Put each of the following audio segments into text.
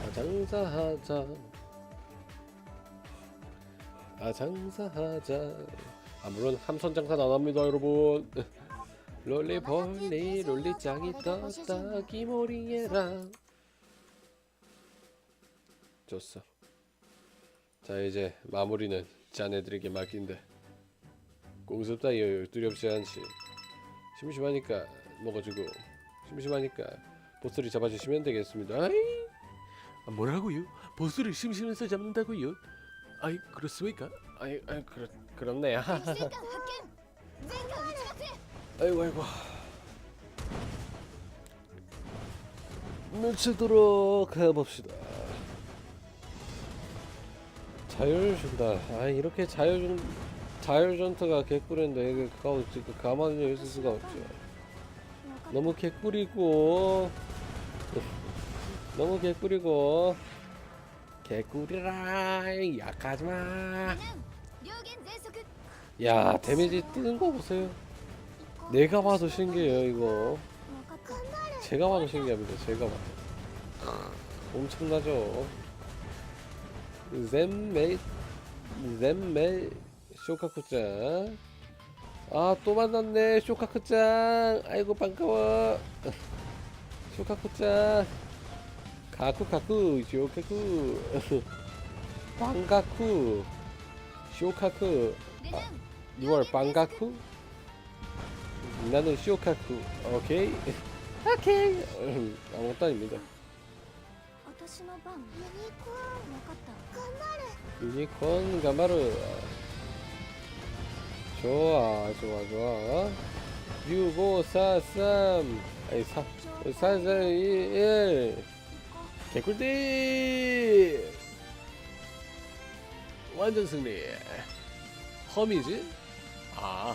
아 장사하자 아 장사하자 아 물론 함선 장사는 안 합니다 여러분. 롤리폴리 롤리짱이 떴다. 기모리에랑 줬어. 자 이제 마무리는 자네들에게 맡긴다 공습 따위 두렵지 않지. 심심하니까 먹어주고 심심하니까 보스를 잡아주시면 되겠습니다. 아이! 아, 뭐라고요? 보스를 심심해서 잡는다고요? 아이 그렇습니까? 아이 아이 그렇 그렇네요. 아이고 아이고. 미치도록 해봅시다. 자유를 준다. 아 이렇게 자유전 자유전투가 개꿀인데 이게 가만 가만히 있을 수가 없죠. 너무 개꿀이고 너무 개꿀이고 개꿀이라 약하지 마. 야 데미지 뜨는 거 보세요. 내가 봐도 신기해요 이거. 제가 봐도 신기합니다. 제가 봐도 엄청나죠. Zem메 zem메 쇼카쿠짱. 아 또 만났네 쇼카쿠짱. 아이고 반가워. 쇼카쿠짱. 가쿠가쿠 쇼카쿠. 빵가쿠 쇼카쿠. で南 6월 빵가쿠? 나는 쇼카쿠. 오케이. 오케이. 음, 아무것도 아닙니다 私の番ユニコーン分かった頑張る 유니콘 가마루 좋아 좋아 좋아 유보사삼 아니 사 사사이일 개꿀띠 완전 승리 험이지? 아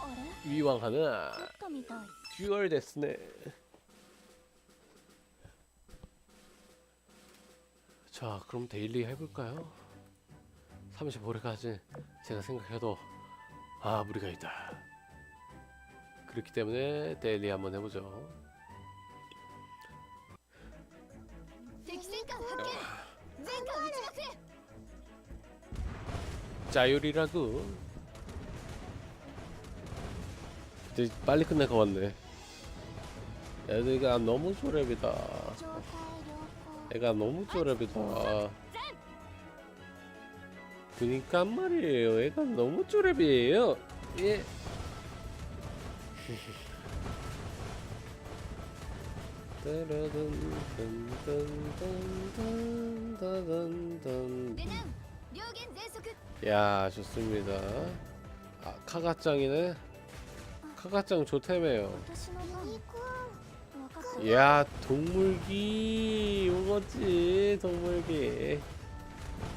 あれ 위왕하는 勝ったみたい 듀얼 데스네. 자 그럼 데일리 해볼까요? 35회까지 제가 생각해도 아 무리가 있다. 그렇기 때문에 데일리 한번 해보죠. 자율이라고 이제 빨리 끝날 것 같네. 애들가 너무 소랩이다. 애가 너무 쪼렙이다. 그니까 말이에요. 애가 너무 쪼렙이에요. 예 야 좋습니다. 아 카가짱이네? 카가짱 좋템해요. 야 동물기. 오거지 동물기.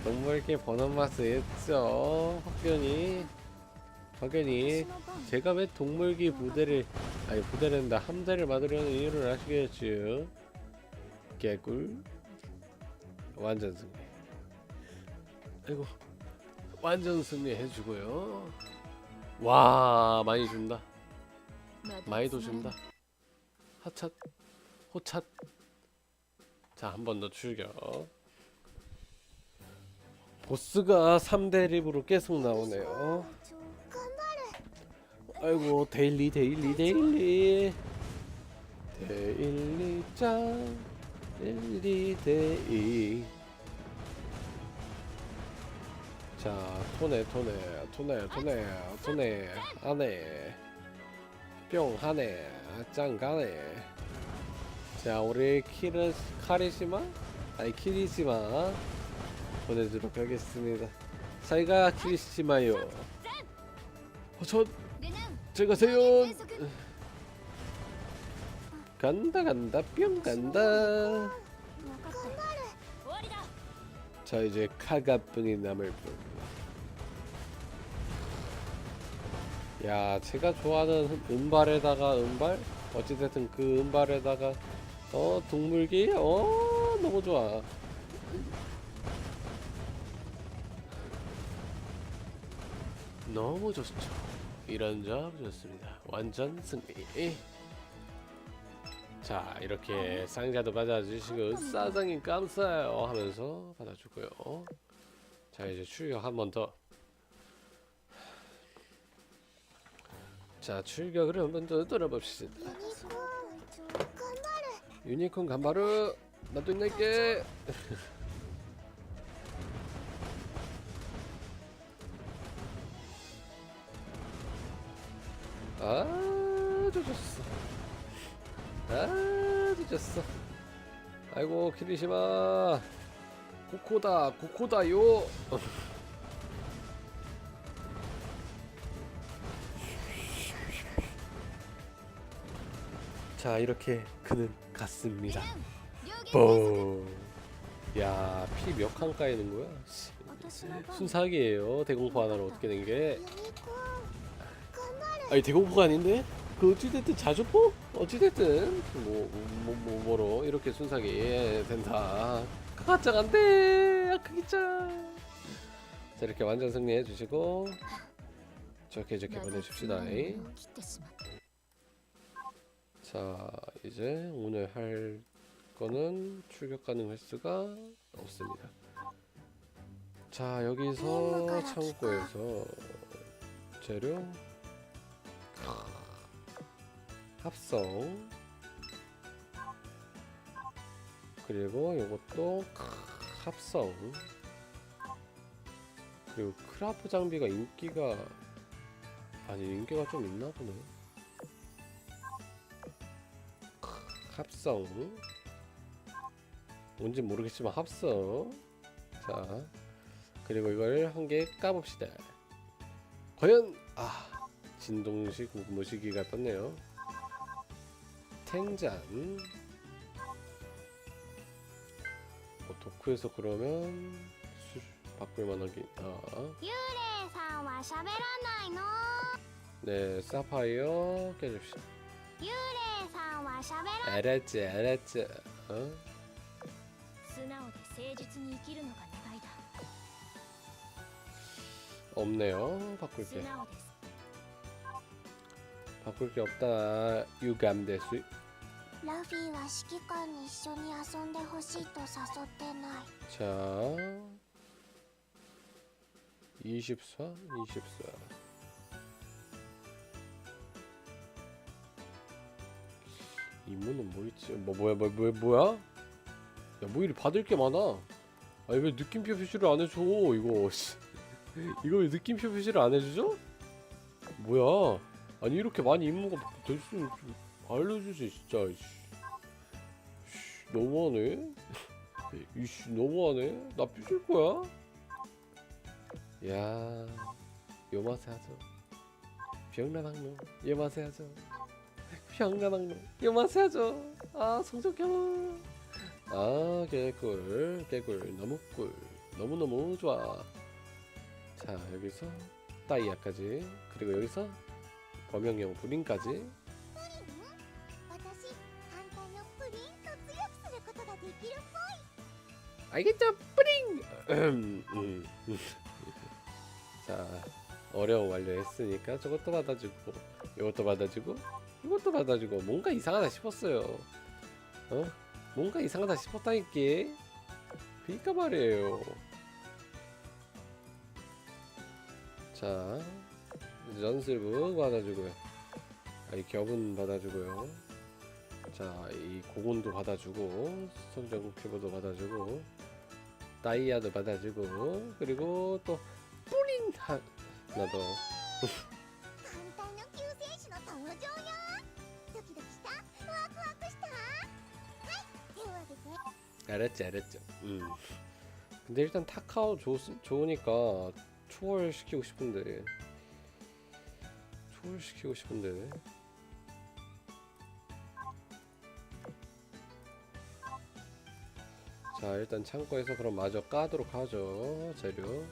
동물기 버논마스 했죠 확연히. 확연히. 제가 왜 동물기 부대를 아니 부대랜다. 함대를 받으려는 이유를 아시겠죠? 개꿀. 완전 승리. 아이고 완전 승리 해주고요. 와 많이 준다. 많이도 준다. 하차 호찻. 자, 한 번 더 출격. 보스가 3대 립으로 계속 나오네요. 아이고, 데일리, 데일리, 데일리. 데일리 짱. 데일리, 데이. 자, 토네, 토네, 토네, 토네, 토네, 안에. 뿅 하네 짱 가네 자 우리 키는 카리시마 아니 키리시마 보내도록 하겠습니다. 사이가 키리시마요. 어, 저 즐거세요. 간다 간다 뿅 간다. 자 이제 카가뿐이 남을 뿐. 야 제가 좋아하는 은발에다가 은발 어찌됐든 그 은발에다가 어 동물기? 어 너무 좋아. 너무 좋죠. 이런 점 좋습니다. 완전 승리. 자 이렇게 상자도 받아주시고 사장님 감사해요 하면서 받아주고요. 자 이제 출격 한 번 더 자 출격을 한 번 더 들어봅시다. 유니콘 간바르 나도 있날게 아주 좋았어. 아 조졌어. 아이고 키리시마. 코코다 코코다요. 자 이렇게 그는 갔습니다. 뽕야피 몇 칸 까이는 거야? 순삭이에요. 대공포 하나로 어떻게 된게? 아니 대공포가 아닌데? 그 어찌됐든 자주포? 어찌됐든? 뭐, 뭐, 뭐 뭐로 이렇게 순삭이 예, 된다. 가짜 안돼. 아크기짜 자 이렇게 완전 승리해 주시고 좋게 좋게 보내줍시다. 이. 자 이제 오늘 할 거는 출격 가능 횟수가 없습니다. 자 여기서 창고에서 재료 합성 그리고 이것도 합성 그리고 크라프 장비가 인기가 아니 인기가 좀 있나 보네. 합성. 뭔지 모르겠지만 합성. 자 그리고 이걸 한 개 까봅시다. 과연 아 진동식 무시기가 떴네요. 탱잔. 뭐 도쿠에서 그러면 술 바꿀 만한 게 있다 네 사파이어 깨줍시다. 幽霊さんは喋ら 알았지 알았지 어? 素直で誠実に生きるのが願いだ 없네요 바꿀 素 게 直です 바꿀 게 없다 유감데스 ラフィーは指揮官に一緒に遊んでほしいと誘ってない 자 24 24 이문은 뭐 있지? 뭐 뭐야 뭐, 뭐 뭐야? 야뭐 이리 받을 게 많아? 아니 왜 느낌표 표시를 안 해줘 이거? 씨. 이거 왜 느낌표 표시를 안 해주죠? 뭐야? 아니 이렇게 많이 임무가 될 수 알려주지 진짜 씨. 씨, 너무하네. 이씨 너무하네. 나 삐질 거야? 야 요 맛에 하죠. 병나당로 요 맛에 하죠 현관왕로 요마세죠 아 성적형 아 개꿀 개꿀 너무 꿀 너무너무 좋아 자 여기서 다이아까지 그리고 여기서 범용용 불인까지 알겠죠? 뿌링! 음. 자 어려운 완료했으니까 저것도 받아주고 이것도 받아주고 이것도 받아주고, 뭔가 이상하다 싶었어요. 어? 뭔가 이상하다 싶었다니까. 그니까 말이에요. 자, 연슬부 받아주고요. 아 이 겹은 받아주고요. 자, 이 고곤도 받아주고, 손정 피부도 받아주고, 다이아도 받아주고, 그리고 또 뿌린 하- 하나 더. 알았지, 알았죠. 음. 근데 일단 타카오 좋, 좋으니까 초월 시키고 싶은데. 초월 시키고 싶은데. 자, 일단 창고에서 그럼 마저 까도록 하죠. 재료. 야,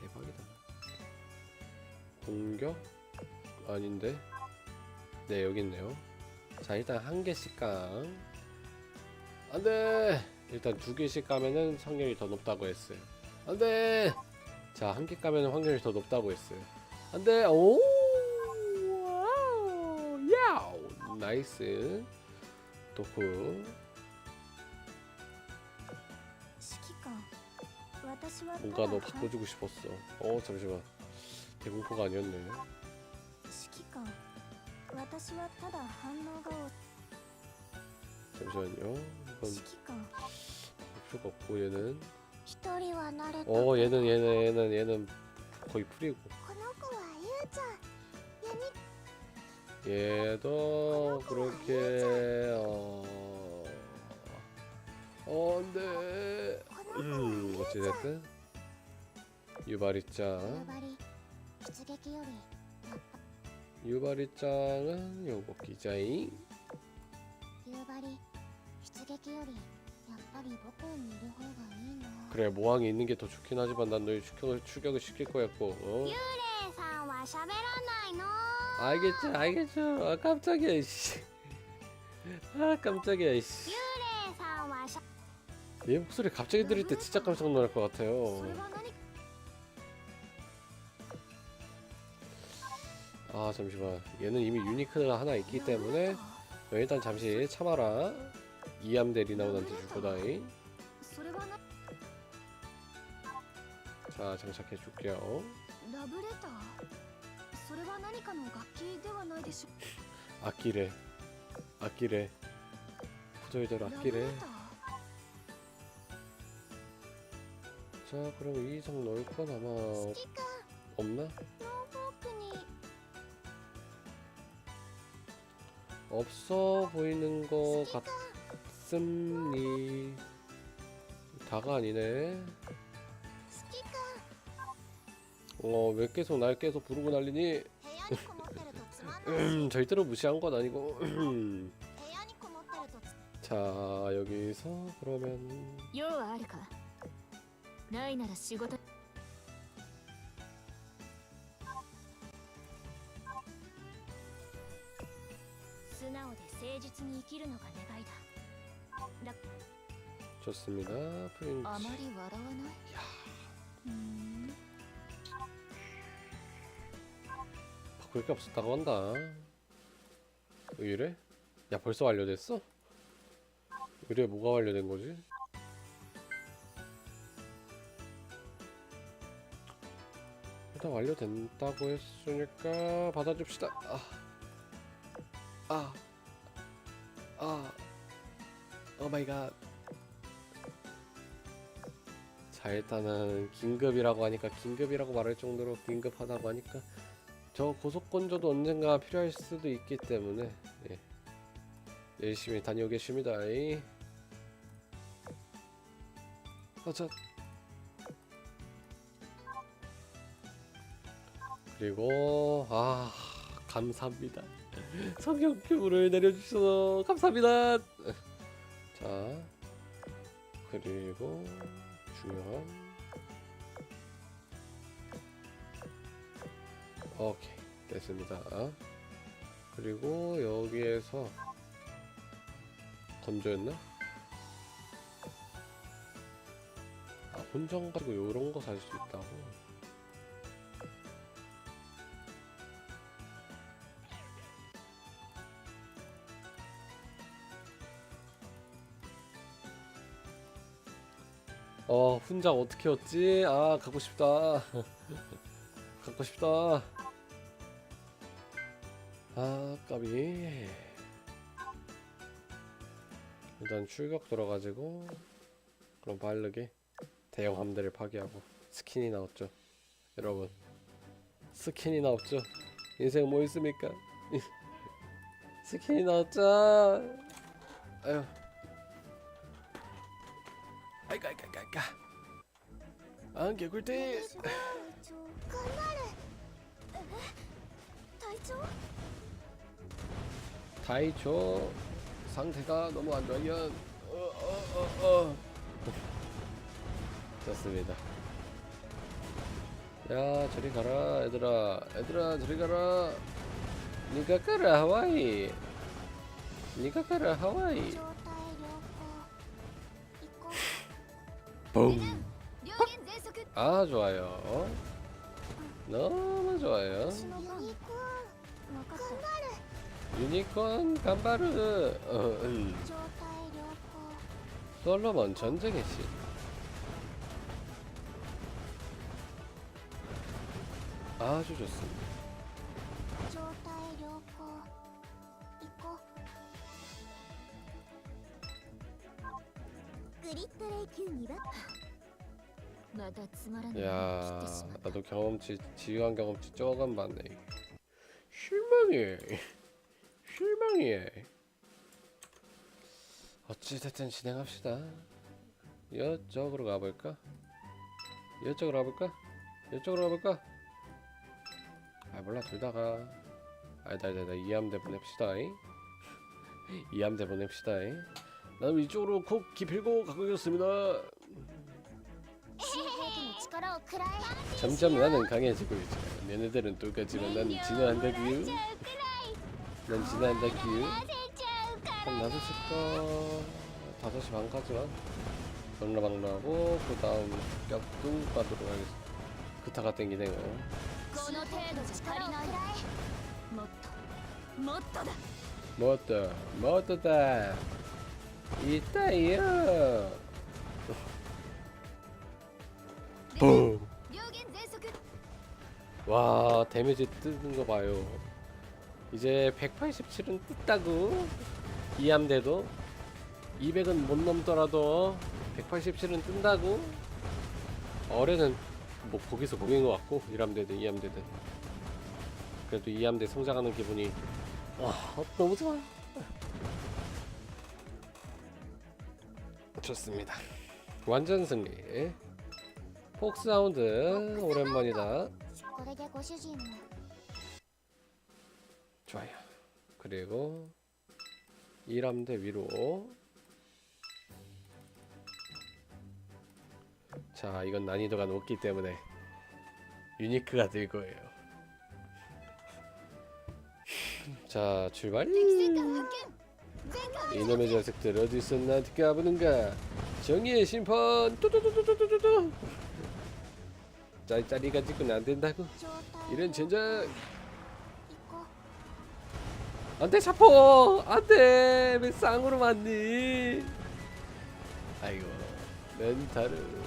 대박이다. 공격? 아닌데? 네, 여기 있네요. 자, 일단 한 개씩 깡. 안돼. 일단 두 개씩 까면은 확률이 더 높다고 했어요. 안돼. 자 한 개 까면은 확률이 더 높다고 했어요. 안돼. 오 와우 야우 나이스. 도쿠. 뭔가 너 바꿔주고 싶었어. 어 잠시만. 대공포가 아니었네. 잠시만요. 指 이건 揮官 필요가 없고 얘는 一人は慣れた 어 얘는 얘는 얘는 얘는 거의 풀이고 この子はゆうちゃんヤニ 얘도 그렇게 어 어, 안돼 この子は 음 ゆうちゃん 어찌됐든 유바리짱 夕張出撃よりやっぱ 유바리짱은 요거 기자잉 夕張出撃よりやっぱり母校にいる方がいいな 그래 모항이 있는 게 더 좋긴 하지만 난 너희 추격을, 추격을 시킬 거였고 어? レイさんは喋らないの 알겠죠 알겠죠 아 깜짝이야 씨. 아 깜짝이야 レ 씨. イさんはしゃ 얘 목소리 갑자기 들을 때 진짜 깜짝 놀랄 것 같아요 それは何 아 잠시만 얘는 이미 유니크가 하나 있기 때문에 너 일단 잠시 참아라. 이암대 리나운한테 주고다이. 자 장착해 줄게요. 악기래. 악기래. 부조이대로 악기래. 자 그럼 이성 넣을 건 아마 없나? 없어 보이는 것 같습니 다가 아니네. 어왜 계속 날 계속 부르고 난리니? 음, 절대로 무시한 건 아니고. 자 여기서 그러면 誠実に生きるのが願いだ 좋습니다 프린츠 あまり笑わないうーん 바꿀 게 없었다고 한다 의뢰? 야 벌써 완료됐어? 의뢰 뭐가 완료된 거지? 일단 완료된다고 했으니까 받아줍시다 아. 아. 아. 오 마이 갓. 자, 일단은 긴급이라고 하니까 긴급이라고 말할 정도로 긴급하다고 하니까 저 고속건조도 언젠가 필요할 수도 있기 때문에 예. 열심히 다녀오겠습니다. 이. 아, 자. 그리고 아 감사합니다. 성경표를 내려주셔서 감사합니다. 자 그리고 중요한 오케이 됐습니다. 그리고 여기에서 건조였나? 아 혼정 가지고 이런 거 살 수 있다고. 어 훈장 어떻게 얻지? 아 갖고 싶다. 갖고 싶다. 아 까비. 일단 출격 들어가지고 그럼 빠르게 대형 함대를 파괴하고 스킨이 나왔죠. 여러분 스킨이 나왔죠. 인생 뭐 있습니까? 스킨이 나왔죠. 아유. 아이가 아이가 아이가 아이가. 아 개꿀띠. 私は隊長頑張るえ隊長 다이초 상태가 너무 안 좋으면 어, 어, 어, 어. 좋습니다. 야 저리 가라 얘들아 얘들아 저리 가라 니가 가라 하와이 니가 가라 하와이 状態 뽕. 아 좋아요. 너무 좋아요. 유니콘 간바르. 어, 음. 솔로몬 전쟁의 신. 아주 좋습니다. 야 나도 경험치 지휘관 경험치 조금 많네 실망해 실망해 어찌됐든 진행합시다 이쪽으로 가볼까? 이쪽으로 가볼까? 이쪽으로 가볼까? 아 몰라 둘 다가 아니다 아니다 이함대 보냅시다 이함대 보냅시다 이. 나는 이쪽으로 콕 기필고 가고겠습니다. 점점 나는 강해지고 있잖아. 얘네들은 똑같지만 난 진화한다 규. 난 진화한다 규. 한 5시부터 5시 반까지만 방라방라하고 그 다음 격둥 빠도록 하겠습니다. 그타가 땡기네요. 뭐다 뭐다 뭐다 이따이요. 어. 와 데미지 뜨는 거 봐요. 이제 187은 뜯다고. 이함대도. 200은 못 넘더라도 187은 뜬다고. 어뢰는 뭐 거기서 보인 것 같고 1함대든 2함대든. 그래도 2함대 성장하는 기분이 와 너무 좋아. 좋습니다. 완전 승리. 폭사운드 오랜만이다. 좋아요. 그리고 2람대 위로. 자, 이건 난이도가 높기 때문에 유니크가 될 거예요. 자, 출발. 이놈의 자식들 어디서 나한테 까부는가. 정의의 심판. 뚜두두두두두두 짤짤이가 찍고는 안된다고? 이런 젠장 안돼 샤퍼 안돼. 왜 쌍으로 맞니? 아이고 멘탈을.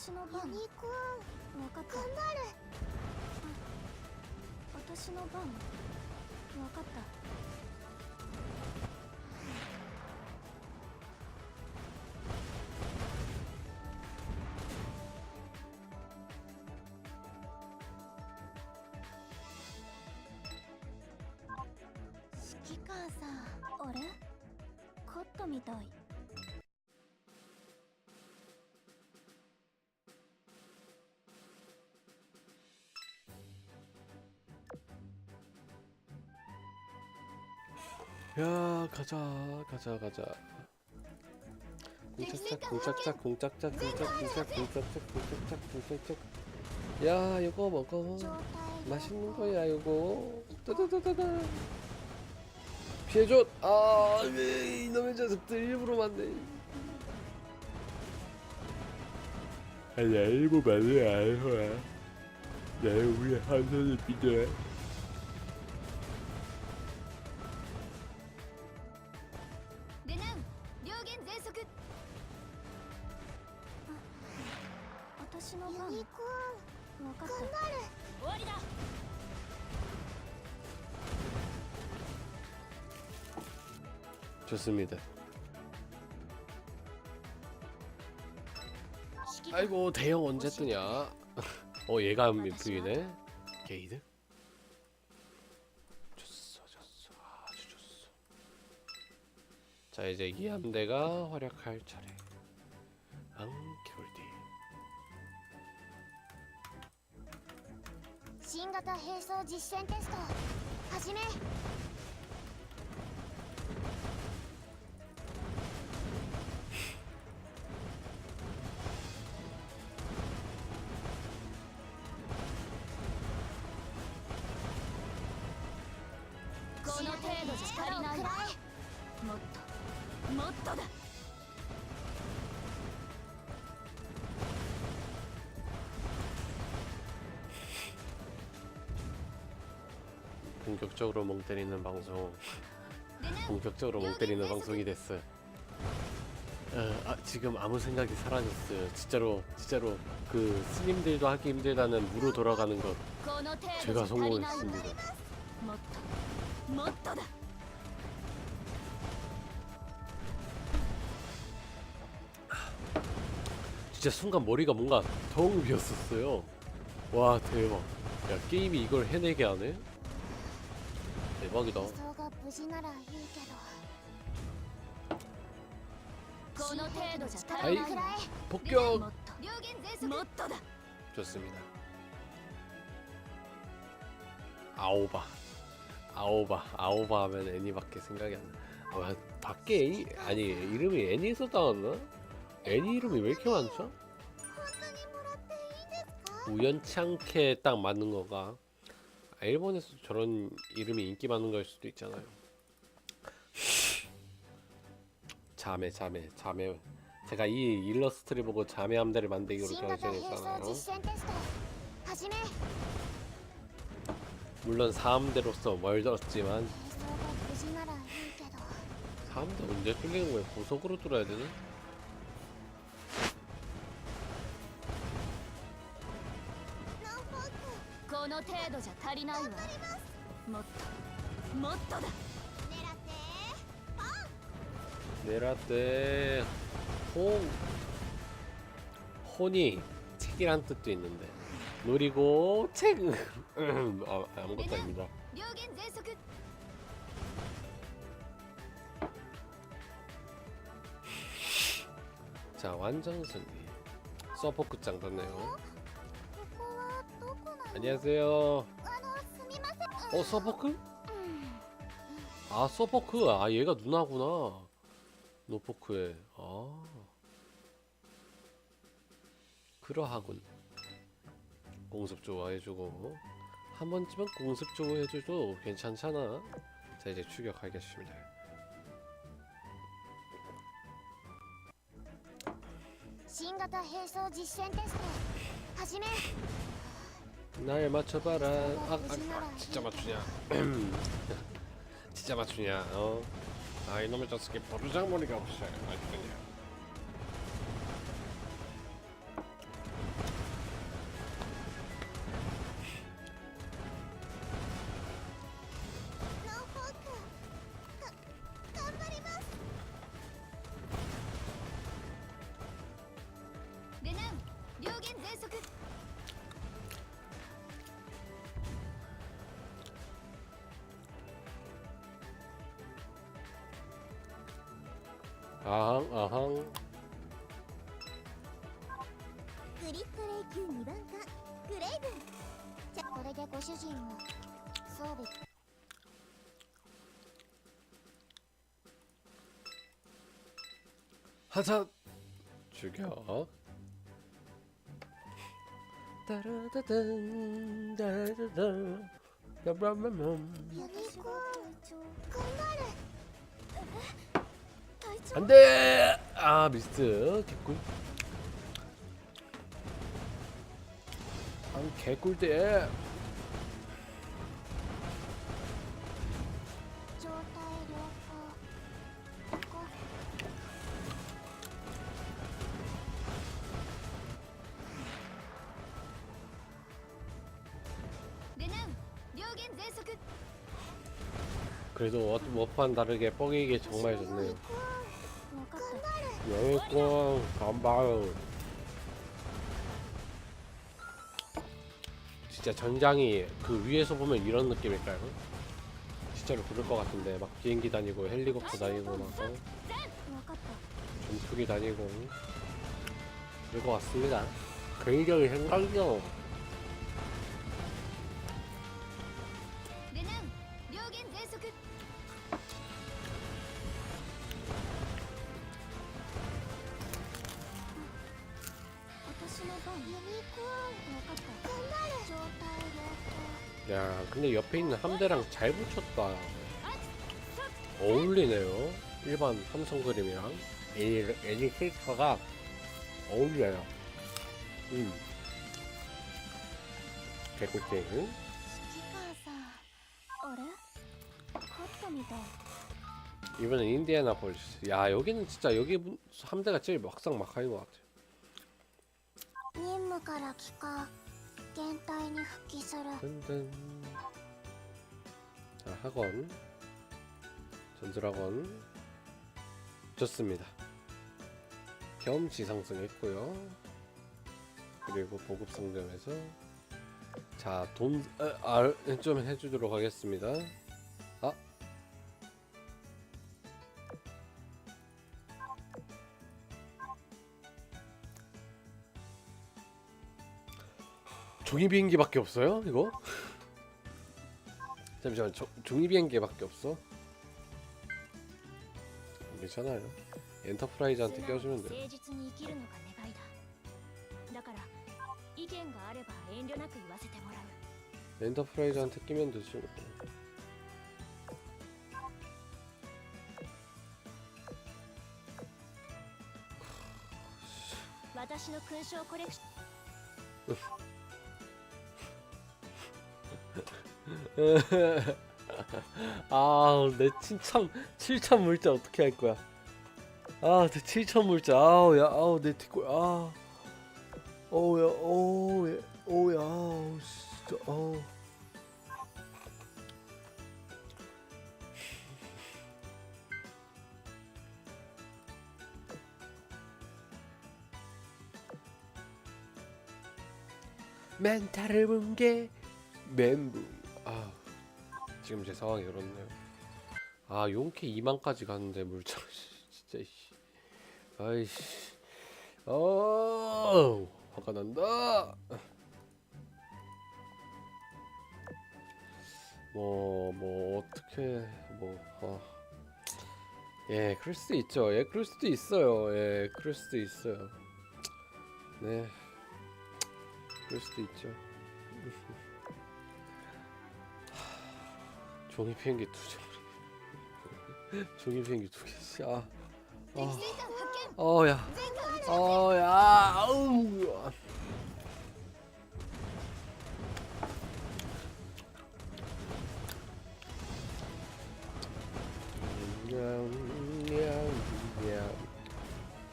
私の番ユニコーン分かった。頑張る私の番分かった。指揮官さんあれ勝った。みた。い 야 가자 가자 가자. 공짝짝 공짝짝 공짝짝 공짝짝 공짝짝 공짝짝 공짝짝 야 요거 먹어. 맛있는 거야 요거. 따다다다다. 피해줘. 아왜 이놈의 녀석들 일부러 만네 아야 일부 만네 알호야. 내 위에 한 손을 삐져 좋습니다 指揮官 아이고 대형 언제 뜨냐 어 얘가 미프이네 게이드 좋았어 좋았어 아주 좋았어 자 이제 이 함대가 활약할 차례 앙캐롤디 新型並走実践テスト始め 본격적으로 멍 때리는 방송 본격적으로 멍 때리는 방송이 됐어요. 어, 아, 지금 아무 생각이 사라졌어요. 진짜로 진짜로 그 스님들도 하기 힘들다는 무로 돌아가는 것 제가 성공했습니다. 진짜 순간 머리가 뭔가 덩 비었었어요. 와 대박. 야 게임이 이걸 해내게 하네? 대박이다. 輸送が無事ならいいけどこの程度じゃ足はいりないわ 폭격 もっと両弦全速もっとだ 좋습니다. 아오바. 아오바. 아오바 하면 애니밖에 생각이 안 나. 아, 밖에 애니 아니 이름이 애니에서 나왔나? 애니 이름이 왜 이렇게 많죠? 本当にもらっていいんですか 우연치 않게 딱 맞는 거가 아, 일본에서 저런 이름이 인기 많은 걸 수도 있잖아요. 자매 자매 자매 제가 이 일러스트를 보고 자매 함대를 만들기로 新型並走 결정했잖아요. 実践テスト始め 물론 4함대로서 멀었지만 並走が無事ならいいけど 4함대 언제 뚫리는 거야? 고속으로 뚫어야 되나? 程度じゃ足りないわもっともっとだ狙って 내라떼 혼 혼이 책이란 뜻도 있는데 노리고 책 음, 아, 아무것도 아닙니다 両弦全速 자 완전 승리 서포크 짱 떴네요 ここはどこなの 안녕하세요 あのすみません 어 서포크? うん 아 서포크 아 얘가 누나구나 노포크의 아 그러하군 공습 좋아해주고 한 번쯤은 공습 좋아해줘도 괜찮잖아 자 이제 추격하겠습니다 新型並走実践テスト始め 날 맞춰봐라. 아, 아, 아 진짜 맞추냐. 진짜 맞추냐 어? 아 이놈의 자식이 버르장머리가 없어. 맞추냐 れでご主人も装備 하자 죽여 따라다단 따라다단 따라라람 ユニコーン頑張る隊長 안돼 아 미스트 개꿀 아 개꿀대 그래도 워- 워프와는 다르게 뻐기기 정말 좋네요. 영일권 반발. 진짜 전장이 그 위에서 보면 이런 느낌일까요? 진짜로 그럴 것 같은데 막 비행기 다니고 헬리콥터 다니고 막 어? 전투기 다니고 그럴 것 같습니다. 굉장히 생각력 근데 옆에 있는 함대랑 잘 붙였다 ア 어울리네요. 일반 삼성 그림이랑 애니, 애니 캐릭터가 어울려요. 음. 개꿀잼. 指揮官さんあれ勝ったみたい 이번엔 인디애나폴리스. 야 여기는 진짜 여기 분- 함대가 제일 막상막하인 것 같아. 任務から帰還現隊に復帰する 든든. 자 학원. 전술학원. 좋습니다. 경험치 상승했고요. 그리고 보급 상점에서 자돈좀 해주도록 하겠습니다. 아 종이 비행기밖에 없어요? 이거? 잠시만 저, 종이 비행기밖에 없어? 괜찮아요. 엔터프라이즈한테 素直 껴주면 に 돼. 誠実に生きるのが願いだだから意見があれば遠慮なく言わせてもらう 엔터프라이즈한테 끼면 되지. 아, 내 칭찬 7천 물자 어떻게 할 거야? 아, 내 7천 물자. 아우 야, 아우 내 뒷골. 아. 어우 야, 어우, 야, 어우 야, 아우 진짜. 아우. 멘탈을 붕괴 멘붕 아 지금 제 상황이 그렇네요. 아 용케 2만까지 갔는데 물장 진짜 씨. 아이씨. 어 화가 난다. 뭐뭐 어떻게 뭐 아. 예 그럴 수도 있죠. 예 그럴 수도 있어요. 예 그럴 수도 있어요. 네. 그럴 수도 있죠. 종이 비행기 두 장. 종이 비행기 두 개씩. 아. 아. 어야. 어야. 아우.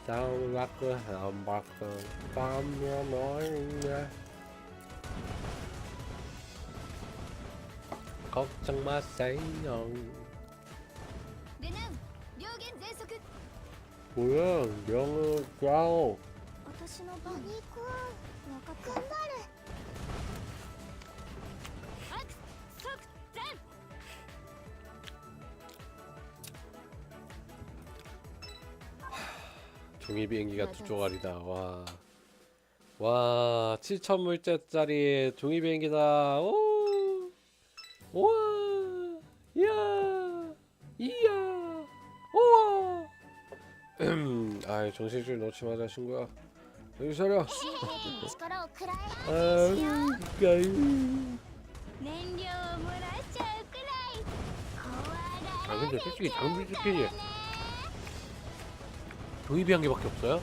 다운 락커 한 바퀴 밤면 어린데 걱정 마세요. レナウ両舷全速 뭐야, 명을 짜오. 私の番お肉分かった頑張るアク即全 종이 비행기가 두 조각이다. 와. 와, 7천 물자짜리 종이 비행기다. 오. 우와 이야 이야 우와. 아 정신줄 놓지 마자 친구야. 여기 서려. 아 근데 솔직히 장비 스킬이 도입이한 개밖에 없어요?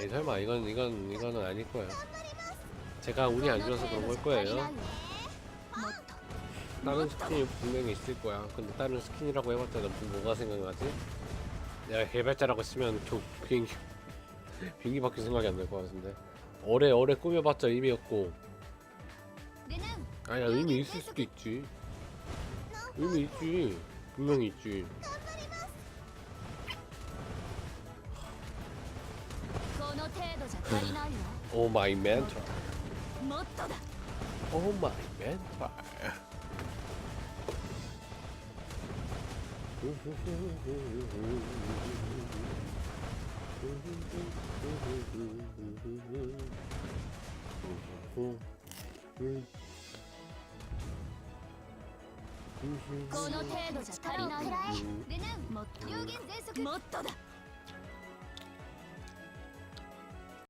에이 설마 이건 이건 이거는 아닐 거예요. 제가 운이 안 좋아서 그런 걸 거예요. 다른 스킨이 분명히 있을 거야. 근데 다른 스킨이라고 해봤자 난 뭐가 생각나지? 내가 개발자라고 쓰면 저 비행기 비행기밖에 생각이 안 날 것 같은데. 오래 오래 꾸며봤자 의미 없고. 아야 의미 있을 수도 있지. 의미 있지. 분명히 있지. 오 마이 멘토. Oh my vampire. この程度じゃ足りない。もっと有限もっとだ。